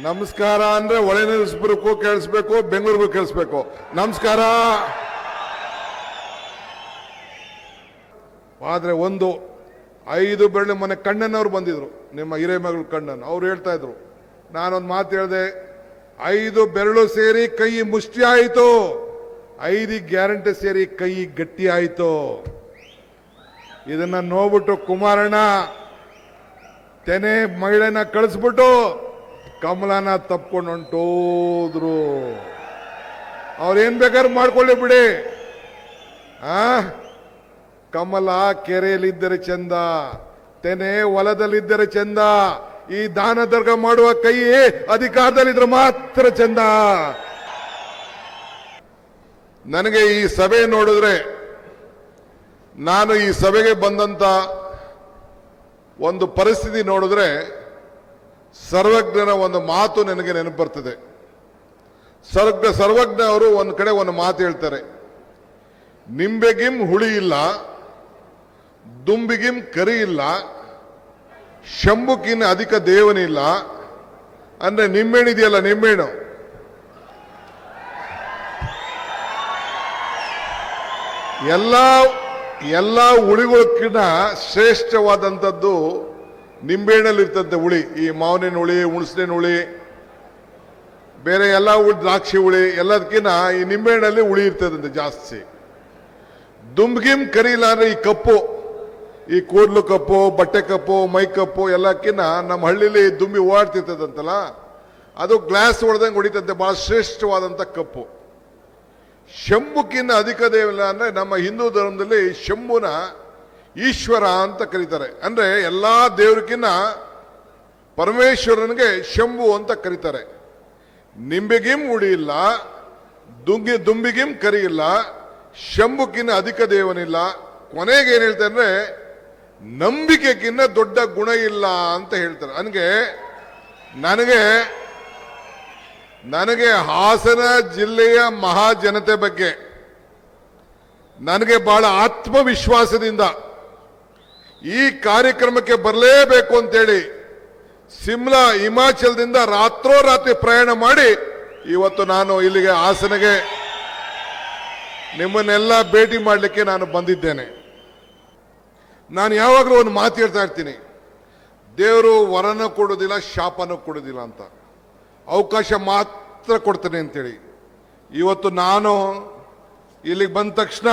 ನಮಸ್ಕಾರ ಅಂದ್ರೆ ಒಳೆ ಕೇಳಿಸ್ಬೇಕು, ಬೆಂಗಳೂರಿಗೂ ಕೇಳಿಸ್ಬೇಕು. ನಮಸ್ಕಾರ. ಆದ್ರೆ ಒಂದು ಐದು ಬೆರಳು ಮೊನ್ನೆ ಕಣ್ಣನವ್ರು ಬಂದಿದ್ರು, ನಿಮ್ಮ ಹಿರೇಮಗಳು ಕಣ್ಣನ್ ಅವ್ರು ಹೇಳ್ತಾ ಇದ್ರು, ನಾನೊಂದು ಮಾತು ಹೇಳಿದೆ, ಐದು ಬೆರಳು ಸೇರಿ ಕೈ ಮುಷ್ಟಿ ಆಯಿತು, ಐದು ಗ್ಯಾರಂಟಿ ಸೇರಿ ಕೈ ಗಟ್ಟಿ ಆಯಿತು. ಇದನ್ನ ನೋಡ್ಬಿಟ್ಟು ಕುಮಾರಣ್ಣ, ತೆನೆ ಮಹಿಳೆನ ಕಳಿಸ್ಬಿಟ್ಟು ಕಮಲನ ತಪ್ಕೊಂಡು ಹೊಂಟೋದ್ರು ಅವ್ರೇನ್ ಬೇಕಾದ್ರೆ ಮಾಡ್ಕೊಳ್ಳಿ ಬಿಡಿ. ಆ? ಕಮಲ ಕೆರೆಯಲ್ಲಿದ್ದರೆ ಚಂದ, ತೆನೆ ಹೊಲದಲ್ಲಿದ್ದರೆ ಚಂದ, ಈ ದಾನ ದರ್ಗ ಮಾಡುವ ಕೈ ಅಧಿಕಾರದಲ್ಲಿದ್ರೆ ಮಾತ್ರ ಚಂದ. ನನಗೆ ಈ ಸಭೆ ನೋಡಿದ್ರೆ, ನಾನು ಈ ಸಭೆಗೆ ಬಂದಂತ ಒಂದು ಪರಿಸ್ಥಿತಿ ನೋಡಿದ್ರೆ ಸರ್ವಜ್ಞನ ಒಂದು ಮಾತು ನನಗೆ ನೆನಪು ಬರ್ತದೆ. ಸರ್ವಜ್ಞ ಸರ್ವಜ್ಞ ಅವರು ಒಂದು ಕಡೆ ಒಂದು ಮಾತು ಹೇಳ್ತಾರೆ. ನಿಂಬೆಗಿಂ ಹುಳಿ ಇಲ್ಲ ದುಂಬಿಗಿಂ ಕರಿ ಇಲ್ಲ, ಶಂಭುಕಿನ ಅಧಿಕ ದೇವನಿಲ್ಲ ಅಂದ್ರೆ ನಿಂಬೆಣಿದೆಯಲ್ಲ ನಿಂಬೆಹಣ್ಣು. ಎಲ್ಲ ಎಲ್ಲ ಹುಳಿಗಳಕ್ಕಿಂತ ಶ್ರೇಷ್ಠವಾದಂಥದ್ದು ನಿಂಬೆಹಣ್ಣಲ್ಲಿ ಇರ್ತಂತೆ ಹುಳಿ, ಈ ಮಾವಿನ ಹುಳಿ ಹುಣಸಿನ ಹುಳಿ, ಬೇರೆ ಎಲ್ಲ ಹುಳಿ, ದ್ರಾಕ್ಷಿ ಹುಳಿ ಎಲ್ಲದಕ್ಕಿಂತ ಈ ನಿಂಬೆಹಣ್ಣಲ್ಲಿ ಹುಳಿ ಇರ್ತದಂತೆ ಜಾಸ್ತಿ. ದುಂಬ್ಗಿಮ್ ಕರೀಲ ಅಂದರೆ ಈ ಕಪ್ಪು, ಈ ಕೂದಲು ಕಪ್ಪು, ಬಟ್ಟೆ ಕಪ್ಪು, ಮೈ ಕಪ್ಪು ಎಲ್ಲಕ್ಕಿಂತ ನಮ್ಮ ಹಳ್ಳಿಲಿ ದುಂಬಿ ಓಡಾಡ್ತಿರ್ತದಂತಲ್ಲ, ಅದು ಗ್ಲಾಸ್ ಹೊಡೆದಂಗೆ ಹೊಡಿತಂತೆ, ಬಹಳ ಶ್ರೇಷ್ಠವಾದಂಥ ಕಪ್ಪು. ಶಂಭುಕ್ಕಿಂತ ಅಧಿಕ ದೇವಿಲ್ಲ ಅಂದರೆ ನಮ್ಮ ಹಿಂದೂ ಧರ್ಮದಲ್ಲಿ ಶಂಭುನ ಈಶ್ವರ ಅಂತ ಕರೀತಾರೆ. ಅಂದ್ರೆ ಎಲ್ಲಾ ದೇವರಿಗಿನ್ನ ಪರಮೇಶ್ವರನಿಗೆ ಶಂಭು ಅಂತ ಕರೀತಾರೆ. ನಿಂಬೆಗಿಂ ಉಡಿಯಿಲ್ಲ ದುಂಗಿ ದುಂಬಿಗಿಂ ಕರಿಯಿಲ್ಲ ಶಂಭುಕ್ಕಿಂತ ಅಧಿಕ ದೇವನಿಲ್ಲ. ಕೊನೆಗೆ ಏನು ಹೇಳ್ತಾರೆ ಅಂದ್ರೆ ನಂಬಿಕೆಗಿನ್ನ ದೊಡ್ಡ ಗುಣ ಇಲ್ಲ ಅಂತ ಹೇಳ್ತಾರೆ. ನನಗೆ ನನಗೆ ನನಗೆ ಹಾಸನ ಜಿಲ್ಲೆಯ ಮಹಾಜನತೆ ಬಗ್ಗೆ, ನನಗೆ ಬಹಳ ಆತ್ಮವಿಶ್ವಾಸದಿಂದ ಈ ಕಾರ್ಯಕ್ರಮಕ್ಕೆ ಬರಲೇಬೇಕು ಅಂತೇಳಿ ಸಿಮ್ಲಾ, ಹಿಮಾಚಲದಿಂದ ರಾತ್ರೋರಾತ್ರಿ ಪ್ರಯಾಣ ಮಾಡಿ ಇವತ್ತು ನಾನು ಇಲ್ಲಿಗೆ ಹಾಸನಗೆ ನಿಮ್ಮನ್ನೆಲ್ಲ ಭೇಟಿ ಮಾಡಲಿಕ್ಕೆ ನಾನು ಬಂದಿದ್ದೇನೆ. ನಾನು ಯಾವಾಗಲೂ ಒಂದು ಮಾತು ಹೇಳ್ತಾ ಇರ್ತೀನಿ. ದೇವರು ವರನ ಕೊಡೋದಿಲ್ಲ, ಶಾಪನೂ ಕೊಡೋದಿಲ್ಲ ಅಂತ. ಅವಕಾಶ ಮಾತ್ರ ಕೊಡ್ತೇನೆ ಅಂತೇಳಿ. ಇವತ್ತು ನಾನು ಇಲ್ಲಿಗೆ ಬಂದ ತಕ್ಷಣ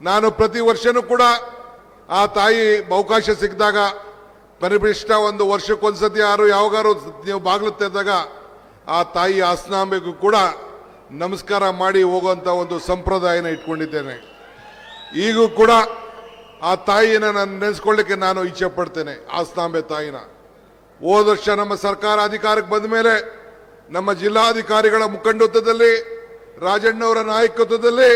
ನಾನು ಪ್ರತಿ ವರ್ಷನೂ ಕೂಡ ಆ ತಾಯಿ ಅವಕಾಶ ಸಿಕ್ಕಿದಾಗ ಪರಿಭಿಷ್ಟ ಒಂದು ವರ್ಷಕ್ಕೊಂದ್ಸತಿ ಯಾರು ಯಾವಾಗಾರು ನೀವು ಬಾಗಿಲು ತೆರೆದಾಗ ಆ ತಾಯಿ ಆಸ್ನಾಂಬೆಗೂ ಕೂಡ ನಮಸ್ಕಾರ ಮಾಡಿ ಹೋಗುವಂಥ ಒಂದು ಸಂಪ್ರದಾಯನ ಇಟ್ಕೊಂಡಿದ್ದೇನೆ. ಈಗೂ ಕೂಡ ಆ ತಾಯಿನ ನಾನು ನೆನೆಸ್ಕೊಳ್ಳಿಕ್ಕೆ ನಾನು ಇಚ್ಛೆ ಪಡ್ತೇನೆ ಆಸ್ನಾಂಬೆ ತಾಯಿನ. ಹೋದ ವರ್ಷ ನಮ್ಮ ಸರ್ಕಾರ ಅಧಿಕಾರಕ್ಕೆ ಬಂದ ಮೇಲೆ ನಮ್ಮ ಜಿಲ್ಲಾಧಿಕಾರಿಗಳ ಮುಖಂಡತ್ವದಲ್ಲಿ, ರಾಜಣ್ಣವರ ನಾಯಕತ್ವದಲ್ಲಿ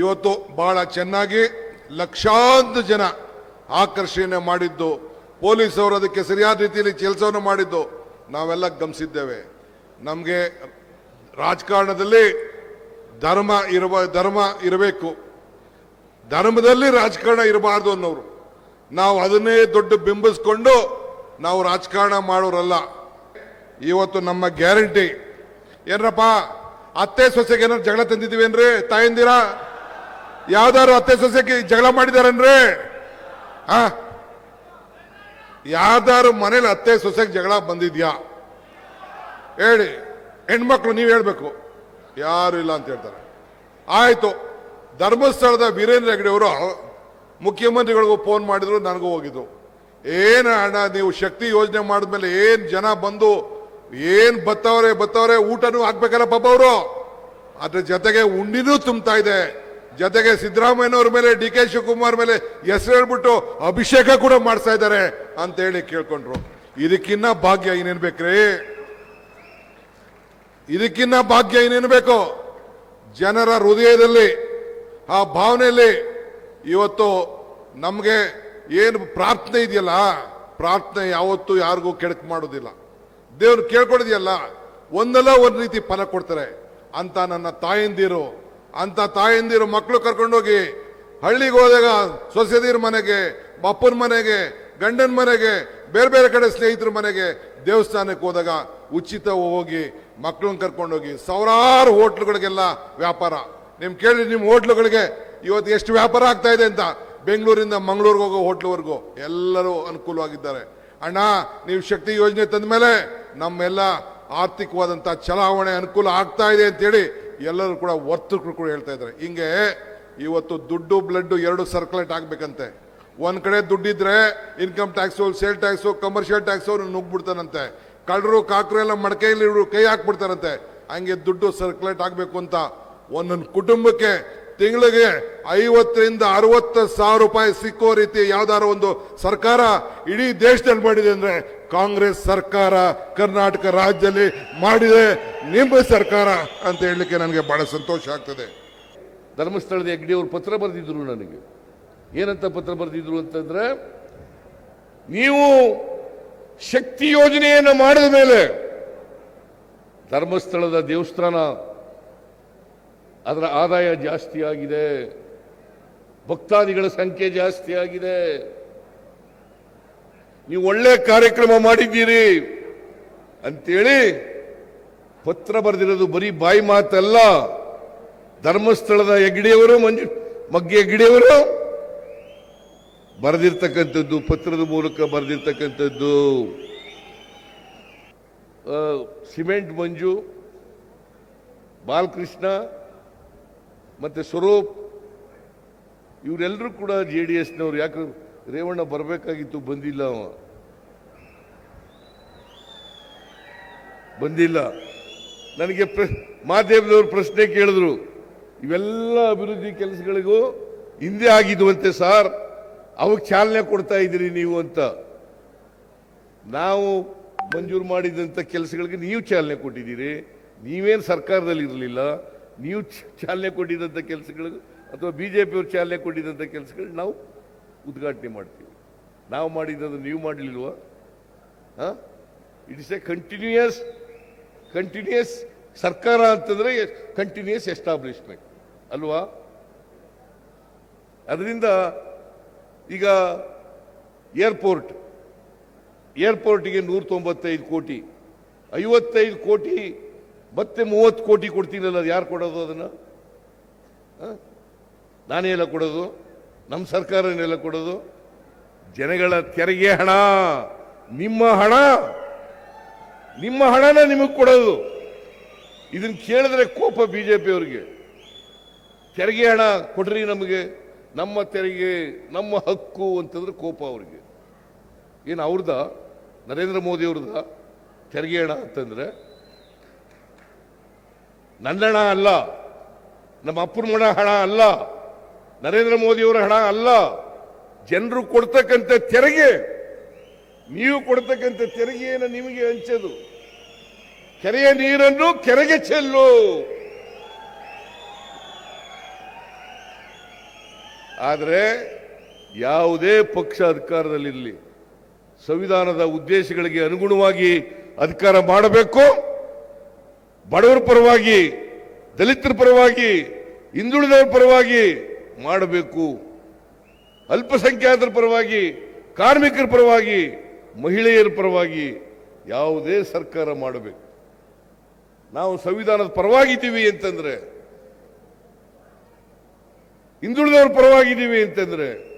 ಇವತ್ತು ಬಹಳ ಚೆನ್ನಾಗಿ ಲಕ್ಷಾಂತರ ಜನ ಆಕರ್ಷಣೆ ಮಾಡಿದ್ದು. ಪೊಲೀಸ್ ಅವರು ಅದಕ್ಕೆ ಸರಿಯಾದ ರೀತಿಯಲ್ಲಿ ಕೆಲಸವನ್ನು ಮಾಡಿದ್ದು. ನಾವೆಲ್ಲ ಗಮನಿಸಿದ್ದೇವೆ. ನಮಗೆ ರಾಜಕಾರಣದಲ್ಲಿ ಧರ್ಮ ಇರುವ, ಧರ್ಮ ಇರಬೇಕು. ಧರ್ಮದಲ್ಲಿ ರಾಜಕಾರಣ ಇರಬಾರ್ದು ಅನ್ನೋರು. ನಾವು ಅದನ್ನೇ ದೊಡ್ಡ ಬಿಂಬಿಸ್ಕೊಂಡು ನಾವು ರಾಜಕಾರಣ ಮಾಡೋರಲ್ಲ. ಇವತ್ತು ನಮ್ಮ ಗ್ಯಾರಂಟಿ. ಏನರಪ್ಪ, ಅತ್ತೆ ಸೊಸೆಗೆ ಏನಾರು ಜಗಳ ತಂದಿದ್ದೀವಿ ತಂದಿದ್ದೀವೇನ್ರಿ ತಾಯಂದಿರ? ಯಾವ್ದಾರು ಅತ್ತೆ ಸೊಸೆಗೆ ಜಗಳ ಮಾಡಿದಾರನ್ರಿ? ಆ? ಯಾವ್ದಾರು ಮನೇಲಿ ಅತ್ತೆ ಸೊಸೆಗೆ ಜಗಳ ಬಂದಿದ್ಯಾ? ಹೇಳಿ. ಹೆಣ್ಮಕ್ಳು ನೀವು ಹೇಳ್ಬೇಕು. ಯಾರು ಇಲ್ಲ ಅಂತ ಹೇಳ್ತಾರೆ. ಆಯಿತು. ಧರ್ಮಸ್ಥಳದ ವೀರೇಂದ್ರ ಹೆಗಡೆ ಅವರು ಮುಖ್ಯಮಂತ್ರಿಗಳಿಗೂ ಫೋನ್ ಮಾಡಿದ್ರು, ನನಗೂ ಹೋಗಿದ್ದು ಏನು ಅಣ್ಣ, ನೀವು ಶಕ್ತಿ ಯೋಜನೆ ಮಾಡಿದ್ಮೇಲೆ ಏನು ಜನ ಬಂದು, ಏನು ಬತ್ತವ್ರೆ ಬತ್ತವ್ರೆ, ಊಟನೂ ಹಾಕ್ಬೇಕಲ್ಲ ಪಾಪ ಅವರು? ಅದ್ರ ಜೊತೆಗೆ ಉಂಡಿನೂ ತುಂಬ್ತಾ ಇದೆ. ಜೊತೆಗೆ ಸಿದ್ದರಾಮಯ್ಯನವ್ರ ಮೇಲೆ, ಡಿ ಕೆ ಶಿವಕುಮಾರ್ ಮೇಲೆ ಹೆಸರು ಹೇಳ್ಬಿಟ್ಟು ಅಭಿಷೇಕ ಕೂಡ ಮಾಡ್ತಾ ಇದ್ದಾರೆ ಅಂತ ಹೇಳಿ ಕೇಳ್ಕೊಂಡ್ರು. ಇದಕ್ಕಿನ್ನ ಭಾಗ್ಯ ಏನೇನ್ ಬೇಕ್ರಿ? ಇದಕ್ಕಿನ್ನ ಭಾಗ್ಯ ಏನೇನು ಬೇಕು? ಜನರ ಹೃದಯದಲ್ಲಿ, ಆ ಭಾವನೆಯಲ್ಲಿ ಇವತ್ತು ನಮಗೆ ಏನು ಪ್ರಾರ್ಥನೆ ಇದೆಯಲ್ಲ, ಪ್ರಾರ್ಥನೆ ಯಾವತ್ತೂ ಯಾರಿಗೂ ಕೆಡಕ್ ಮಾಡೋದಿಲ್ಲ. ದೇವ್ರು ಕೇಳ್ಕೊಡಿದೆಯಲ್ಲ, ಒಂದಲ್ಲ ಒಂದು ರೀತಿ ಫಲ ಕೊಡ್ತಾರೆ ಅಂತ ನನ್ನ ತಾಯಂದಿರು ಅಂತ ತಾಯಂದಿರು ಮಕ್ಕಳು ಕರ್ಕೊಂಡೋಗಿ ಹಳ್ಳಿಗೆ ಹೋದಾಗ ಸೊಸೆದಿರ ಮನೆಗೆ, ಬಪ್ಪನ ಮನೆಗೆ, ಗಂಡನ ಮನೆಗೆ, ಬೇರೆ ಬೇರೆ ಕಡೆ ಸ್ನೇಹಿತರ ಮನೆಗೆ ದೇವಸ್ಥಾನಕ್ಕೆ ಹೋದಾಗ ಉಚಿತ ಹೋಗಿ ಮಕ್ಕಳನ್ನ ಕರ್ಕೊಂಡೋಗಿ ಸಾವಿರಾರು ಹೋಟ್ಲುಗಳಿಗೆಲ್ಲ ವ್ಯಾಪಾರ. ನಿಮ್ ಕೇಳಿ ನಿಮ್ಮ ಹೋಟ್ಲುಗಳಿಗೆ ಇವತ್ತು ಎಷ್ಟು ವ್ಯಾಪಾರ ಆಗ್ತಾ ಇದೆ ಅಂತ. ಬೆಂಗಳೂರಿಂದ ಮಂಗಳೂರಿಗೆ ಹೋಗೋ ಹೋಟ್ಲುವರೆಗೂ ಎಲ್ಲರೂ ಅನುಕೂಲವಾಗಿದ್ದಾರೆ. ಅಣ್ಣ, ನೀವು ಶಕ್ತಿ ಯೋಜನೆ ತಂದ ಮೇಲೆ ನಮ್ಮೆಲ್ಲ ಆರ್ಥಿಕವಾದಂಥ ಚಲಾವಣೆ ಅನುಕೂಲ ಆಗ್ತಾ ಇದೆ ಅಂತೇಳಿ ಎಲ್ಲರೂ ಕೂಡ ವರ್ತಕರು ಕೂಡ ಹೇಳ್ತಾ ಇದ್ದಾರೆ. ಹಿಂಗೆ ಇವತ್ತು ದುಡ್ಡು ಬ್ಲಡ್ ಎರಡು ಸರ್ಕ್ಯುಲೇಟ್ ಆಗಬೇಕಂತೆ. ಒಂದು ಕಡೆ ದುಡ್ಡಿದ್ರೆ income tax sale tax commercial tax ನುಗ್ಬಿಡ್ತಾನಂತೆ ಕಳ್ಳರು, ಕಾಕರು ಎಲ್ಲ ಮಡಕೆಯಲ್ಲಿ ಇವರು ಕೈ ಹಾಕ್ಬಿಡ್ತಾರಂತೆ. ಹಂಗೆ ದುಡ್ಡು ಸರ್ಕ್ಯುಲೇಟ್ ಆಗಬೇಕು ಅಂತ ಒಂದೊಂದು ಕುಟುಂಬಕ್ಕೆ ತಿಂಗಳಿಗೆ ಐವತ್ತರಿಂದ ಅರವತ್ತು ಸಾವಿರ ರೂಪಾಯಿ ಸಿಕ್ಕೋ ರೀತಿ ಯಾವ್ದಾರ ಒಂದು ಸರ್ಕಾರ ಇಡೀ ದೇಶದಲ್ಲಿ ಮಾಡಿದೆ ಅಂದ್ರೆ ಕಾಂಗ್ರೆಸ್ ಸರ್ಕಾರ ಕರ್ನಾಟಕ ರಾಜ್ಯದಲ್ಲಿ ಮಾಡಿದೆ. ನಿಮ್ಮ ಸರ್ಕಾರ ಅಂತ ಹೇಳಲಿಕ್ಕೆ ನನಗೆ ಬಹಳ ಸಂತೋಷ ಆಗ್ತದೆ. ಧರ್ಮಸ್ಥಳದ ಹೆಗ್ಡಿ ಅವರು ಪತ್ರ ಬರೆದಿದ್ರು ನನಗೆ. ಏನಂತ ಪತ್ರ ಬರೆದಿದ್ರು ಅಂತಂದ್ರೆ, ನೀವು ಶಕ್ತಿ ಯೋಜನೆಯನ್ನು ಮಾಡಿದ ಮೇಲೆ ಧರ್ಮಸ್ಥಳದ ದೇವಸ್ಥಾನ ಅದರ ಆದಾಯ ಜಾಸ್ತಿ ಆಗಿದೆ. ಭಕ್ತಾದಿಗಳ ಸಂಖ್ಯೆ ಜಾಸ್ತಿ ಆಗಿದೆ. ನೀವು ಒಳ್ಳೆ ಕಾರ್ಯಕ್ರಮ ಮಾಡಿದ್ದೀರಿ ಅಂತೇಳಿ ಪತ್ರ ಬರೆದಿರೋದು ಬರೀ ಬಾಯಿ ಮಾತಲ್ಲ. ಧರ್ಮಸ್ಥಳದ ಹೆಗ್ಡೆಯವರು ಮಂಜು, ಮಗ್ಗೆ ಹೆಗ್ಡೆಯವರು ಬರೆದಿರ್ತಕ್ಕಂಥದ್ದು, ಪತ್ರದ ಮೂಲಕ ಬರೆದಿರ್ತಕ್ಕಂಥದ್ದು. ಸಿಮೆಂಟ್ ಮಂಜು, ಬಾಲಕೃಷ್ಣ ಮತ್ತೆ ಸ್ವರೂಪ್ ಇವರೆಲ್ಲರೂ ಕೂಡ ಜೆ ಡಿ ಎಸ್ನವ್ರು ಯಾಕೆ ರೇವಣ್ಣ ಬರಬೇಕಾಗಿತ್ತು, ಬಂದಿಲ್ಲ ಅವ. ಬಂದಿಲ್ಲ. ನನಗೆ ಪ್ರ ಮಾಧ್ಯಮದವರು ಪ್ರಶ್ನೆ ಕೇಳಿದ್ರು. ಇವೆಲ್ಲ ಅಭಿವೃದ್ಧಿ ಕೆಲಸಗಳಿಗೂ ಹಿಂದೆ ಆಗಿದ್ವಂತೆ ಸಾರ್, ಅವಕ್ಕೆ ಚಾಲನೆ ಕೊಡ್ತಾ ಇದ್ದೀರಿ ನೀವು ಅಂತ. ನಾವು ಮಂಜೂರು ಮಾಡಿದಂಥ ಕೆಲಸಗಳಿಗೆ ನೀವು ಚಾಲನೆ ಕೊಟ್ಟಿದ್ದೀರಿ. ನೀವೇನು ಸರ್ಕಾರದಲ್ಲಿ ಇರಲಿಲ್ಲ ನೀವು ಚಾಲನೆ ಕೊಟ್ಟಿದ್ದಂಥ ಕೆಲಸಗಳು ಅಥವಾ ಬಿ ಜೆ ಪಿಯವರು ಚಾಲನೆ ಕೊಟ್ಟಿದ್ದಂಥ ಕೆಲಸಗಳು ನಾವು ಉದ್ಘಾಟನೆ ಮಾಡ್ತೀವಿ. ನಾವು ಮಾಡಿದ್ದು ನೀವು ಮಾಡಲಿಲ್ವಾ? It is a continuous continuous ಸರ್ಕಾರ ಅಂತಂದರೆ ಕಂಟಿನ್ಯೂಯಸ್ ಎಸ್ಟಾಬ್ಲಿಷ್ಮೆಂಟ್ ಅಲ್ವಾ? ಅದರಿಂದ ಈಗ ಏರ್ಪೋರ್ಟ್ ಏರ್ಪೋರ್ಟಿಗೆ ನೂರ ತೊಂಬತ್ತೈದು ಕೋಟಿ, ಐವತ್ತೈದು ಕೋಟಿ ಮತ್ತೆ ಮೂವತ್ತು ಕೋಟಿ ಕೊಡ್ತೀನಲ್ಲ ಅದು ಯಾರು ಕೊಡೋದು ಅದನ್ನು? ನಾನೇ ಎಲ್ಲ ಕೊಡೋದು? ನಮ್ಮ ಸರ್ಕಾರನೆಲ್ಲ ಕೊಡೋದು? ಜನಗಳ ತೆರಿಗೆ ಹಣ, ನಿಮ್ಮ ಹಣ, ನಿಮ್ಮ ಹಣನ ನಿಮಗೆ ಕೊಡೋದು. ಇದನ್ನು ಕೇಳಿದ್ರೆ ಕೋಪ ಬಿ ಬಿಜೆಪಿ ಅವರಿಗೆ. ತೆರಿಗೆ ಹಣ ಕೊಡ್ರಿ ನಮಗೆ, ನಮ್ಮ ತೆರಿಗೆ, ನಮ್ಮ ಹಕ್ಕು ಅಂತಂದ್ರೆ ಕೋಪ ಅವರಿಗೆ. ಏನು ಅವ್ರದ ನರೇಂದ್ರ ಮೋದಿ ಅವ್ರದ ತೆರಿಗೆ ಹಣ ಅಂತಂದ್ರೆ ನನ್ನ ಅಲ್ಲ, ನಮ್ಮ ಅಪ್ಪನ ಮಣ ಹಣ ಅಲ್ಲ, ನರೇಂದ್ರ ಮೋದಿಯವರ ಹಣ ಅಲ್ಲ. ಜನರು ಕೊಡ್ತಕ್ಕಂಥ ತೆರಿಗೆ, ನೀವು ಕೊಡ್ತಕ್ಕಂಥ ತೆರಿಗೆಯನ್ನು ನಿಮಗೆ ಹಂಚೋದು. ಕೆರೆಯ ನೀರನ್ನು ಕೆರೆಗೆ ಚೆಲ್ಲು. ಆದರೆ ಯಾವುದೇ ಪಕ್ಷ ಅಧಿಕಾರದಲ್ಲಿರಲಿ, ಸಂವಿಧಾನದ ಉದ್ದೇಶಗಳಿಗೆ ಅನುಗುಣವಾಗಿ ಅಧಿಕಾರ ಮಾಡಬೇಕು. ಬಡವರ ಪರವಾಗಿ ದಲಿತರ ಪರವಾಗಿ, ಹಿಂದುಳಿದವರ ಪರವಾಗಿ ಮಾಡಬೇಕು. ಅಲ್ಪಸಂಖ್ಯಾತರ ಪರವಾಗಿ, ಕಾರ್ಮಿಕರ ಪರವಾಗಿ, ಮಹಿಳೆಯರ ಪರವಾಗಿ ಯಾವುದೇ ಸರ್ಕಾರ ಮಾಡಬೇಕು. ನಾವು ಸಂವಿಧಾನದ ಪರವಾಗಿದ್ದೀವಿ ಅಂತಂದ್ರೆ, ಹಿಂದುಳಿದವರ ಪರವಾಗಿದ್ದೀವಿ ಅಂತಂದ್ರೆ,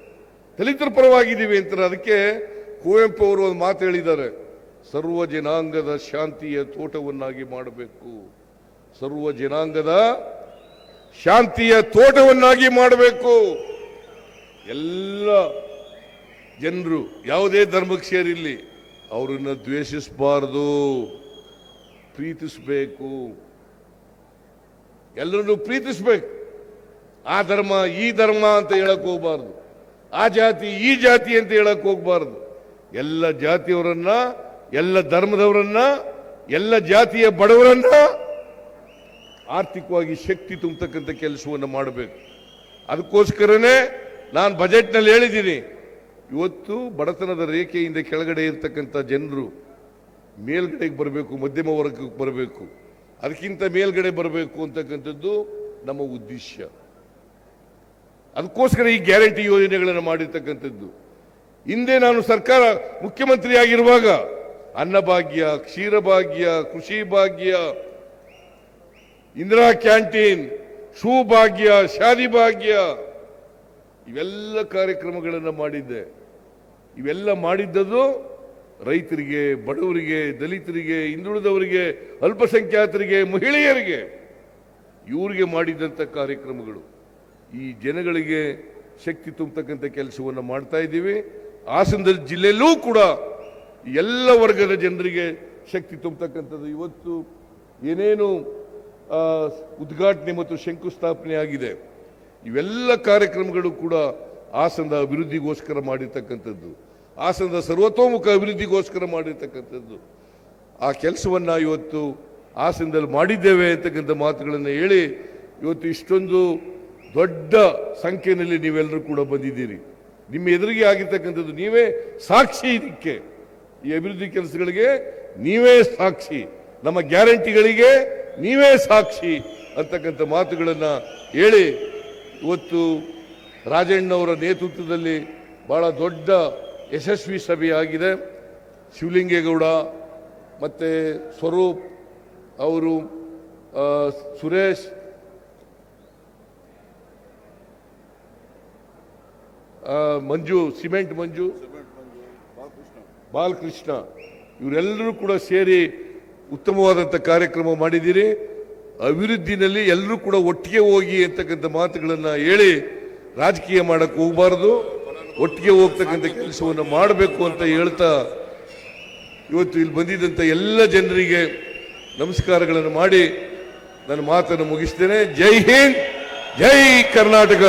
ದಲಿತರ ಪರವಾಗಿದ್ದೀವಿ ಅಂತಂದ್ರೆ ಅದಕ್ಕೆ ಕುವೆಂಪು ಅವರು ಒಂದು ಮಾತು ಹೇಳಿದ್ದಾರೆ. ಸರ್ವ ಜನಾಂಗದ ಶಾಂತಿಯ ತೋಟವನ್ನಾಗಿ ಮಾಡಬೇಕು. ಸರ್ವ ಜನಾಂಗದ ಶಾಂತಿಯ ತೋಟವನ್ನಾಗಿ ಮಾಡಬೇಕು. ಎಲ್ಲ ಜನರು ಯಾವುದೇ ಧರ್ಮಕ್ಕೆ ಸೇರಿರಲಿ ಅವರನ್ನು ದ್ವೇಷಿಸಬಾರದು, ಪ್ರೀತಿಸಬೇಕು. ಎಲ್ಲರನ್ನು ಪ್ರೀತಿಸಬೇಕು. ಆ ಧರ್ಮ, ಈ ಧರ್ಮ ಅಂತ ಹೇಳಕ್ ಹೋಗ್ಬಾರ್ದು. ಆ ಜಾತಿ, ಈ ಜಾತಿ ಅಂತ ಹೇಳಕ್ ಹೋಗ್ಬಾರ್ದು. ಎಲ್ಲ ಜಾತಿಯವರನ್ನ, ಎಲ್ಲ ಧರ್ಮದವರನ್ನ, ಎಲ್ಲ ಜಾತಿಯ ಬಡವರನ್ನ ಆರ್ಥಿಕವಾಗಿ ಶಕ್ತಿ ತುಂಬತಕ್ಕಂಥ ಕೆಲಸವನ್ನು ಮಾಡಬೇಕು. ಅದಕ್ಕೋಸ್ಕರನೇ ನಾನು ಬಜೆಟ್ನಲ್ಲಿ ಹೇಳಿದ್ದೀನಿ. ಇವತ್ತು ಬಡತನದ ರೇಖೆಯಿಂದ ಕೆಳಗಡೆ ಇರತಕ್ಕಂಥ ಜನರು ಮೇಲ್ಗಡೆಗೆ ಬರಬೇಕು, ಮಧ್ಯಮ ವರ್ಗಕ್ಕೆ ಬರಬೇಕು. ಅದಕ್ಕಿಂತ ಮೇಲ್ಗಡೆ ಬರಬೇಕು ಅಂತಕ್ಕಂಥದ್ದು ನಮ್ಮ ಉದ್ದೇಶ. ಅದಕ್ಕೋಸ್ಕರ ಈ ಗ್ಯಾರಂಟಿ ಯೋಜನೆಗಳನ್ನು ಮಾಡಿರ್ತಕ್ಕಂಥದ್ದು. ಹಿಂದೆ ನಾನು ಸರ್ಕಾರ ಮುಖ್ಯಮಂತ್ರಿಯಾಗಿರುವಾಗ ಅನ್ನಭಾಗ್ಯ ಕ್ಷೀರಭಾಗ್ಯ ಕೃಷಿ ಭಾಗ್ಯ ಇಂದಿರಾ ಕ್ಯಾಂಟೀನ್ ಶೂ ಭಾಗ್ಯ ಶಾದಿ ಭಾಗ್ಯ ಇವೆಲ್ಲ ಕಾರ್ಯಕ್ರಮಗಳನ್ನು ಮಾಡಿದ್ದೆ. ಇವೆಲ್ಲ ಮಾಡಿದ್ದದು ರೈತರಿಗೆ, ಬಡವರಿಗೆ, ದಲಿತರಿಗೆ, ಹಿಂದುಳಿದವರಿಗೆ, ಅಲ್ಪಸಂಖ್ಯಾತರಿಗೆ, ಮಹಿಳೆಯರಿಗೆ ಇವರಿಗೆ ಮಾಡಿದಂಥ ಕಾರ್ಯಕ್ರಮಗಳು. ಈ ಜನಗಳಿಗೆ ಶಕ್ತಿ ತುಂಬತಕ್ಕಂಥ ಕೆಲಸವನ್ನು ಮಾಡ್ತಾ ಇದ್ದೀವಿ. ಹಾಸನದ ಜಿಲ್ಲೆಯಲ್ಲೂ ಕೂಡ ಎಲ್ಲ ವರ್ಗದ ಜನರಿಗೆ ಶಕ್ತಿ ತುಂಬತಕ್ಕಂಥದ್ದು. ಇವತ್ತು ಏನೇನು ಉದ್ಘಾಟನೆ ಮತ್ತು ಶಂಕುಸ್ಥಾಪನೆ ಆಗಿದೆ ಇವೆಲ್ಲ ಕಾರ್ಯಕ್ರಮಗಳು ಕೂಡ ಹಾಸನದ ಅಭಿವೃದ್ಧಿಗೋಸ್ಕರ ಮಾಡಿರ್ತಕ್ಕಂಥದ್ದು. ಹಾಸನದ ಸರ್ವತೋಮುಖ ಅಭಿವೃದ್ಧಿಗೋಸ್ಕರ ಮಾಡಿರ್ತಕ್ಕಂಥದ್ದು. ಆ ಕೆಲಸವನ್ನು ಇವತ್ತು ಹಾಸನದಲ್ಲಿ ಮಾಡಿದ್ದೇವೆ ಅಂತಕ್ಕಂಥ ಮಾತುಗಳನ್ನು ಹೇಳಿ ಇವತ್ತು ಇಷ್ಟೊಂದು ದೊಡ್ಡ ಸಂಖ್ಯೆಯಲ್ಲಿ ನೀವೆಲ್ಲರೂ ಕೂಡ ಬಂದಿದ್ದೀರಿ. ನಿಮ್ಮ ಎದುರಿಗೆ ಆಗಿರ್ತಕ್ಕಂಥದ್ದು ನೀವೇ ಸಾಕ್ಷಿ ಇದಕ್ಕೆ. ಈ ಅಭಿವೃದ್ಧಿ ಕೆಲಸಗಳಿಗೆ ನೀವೇ ಸಾಕ್ಷಿ. ನಮ್ಮ ಗ್ಯಾರಂಟಿಗಳಿಗೆ ನೀವೇ ಸಾಕ್ಷಿ ಅಂತಕ್ಕಂಥ ಮಾತುಗಳನ್ನು ಹೇಳಿ ಇವತ್ತು ರಾಜಣ್ಣವರ ನೇತೃತ್ವದಲ್ಲಿ ಬಹಳ ದೊಡ್ಡ ಯಶಸ್ವಿ ಸಭೆಯಾಗಿದೆ ಶಿವಲಿಂಗೇಗೌಡ ಮತ್ತು ಸ್ವರೂಪ್ ಅವರು ಸುರೇಶ್ ಮಂಜು ಸಿಮೆಂಟ್ ಮಂಜು ಬಾಲಕೃಷ್ಣ ಇವರೆಲ್ಲರೂ ಕೂಡ ಸೇರಿ ಉತ್ತಮವಾದಂಥ ಕಾರ್ಯಕ್ರಮ ಮಾಡಿದ್ದೀರಿ. ಅಭಿವೃದ್ಧಿನಲ್ಲಿ ಎಲ್ಲರೂ ಕೂಡ ಒಟ್ಟಿಗೆ ಹೋಗಿ ಅಂತಕ್ಕಂಥ ಮಾತುಗಳನ್ನು ಹೇಳಿ ರಾಜಕೀಯ ಮಾಡಕ್ಕೆ ಹೋಗಬಾರದು. ಒಟ್ಟಿಗೆ ಹೋಗ್ತಕ್ಕಂಥ ಕೆಲಸವನ್ನು ಮಾಡಬೇಕು ಅಂತ ಹೇಳ್ತಾ ಇವತ್ತು ಇಲ್ಲಿ ಬಂದಿದ್ದಂಥ ಎಲ್ಲ ಜನರಿಗೆ ನಮಸ್ಕಾರಗಳನ್ನು ಮಾಡಿ ನನ್ನ ಮಾತನ್ನು ಮುಗಿಸ್ತೇನೆ. ಜೈ ಹಿಂದ್, ಜೈ ಕರ್ನಾಟಕ!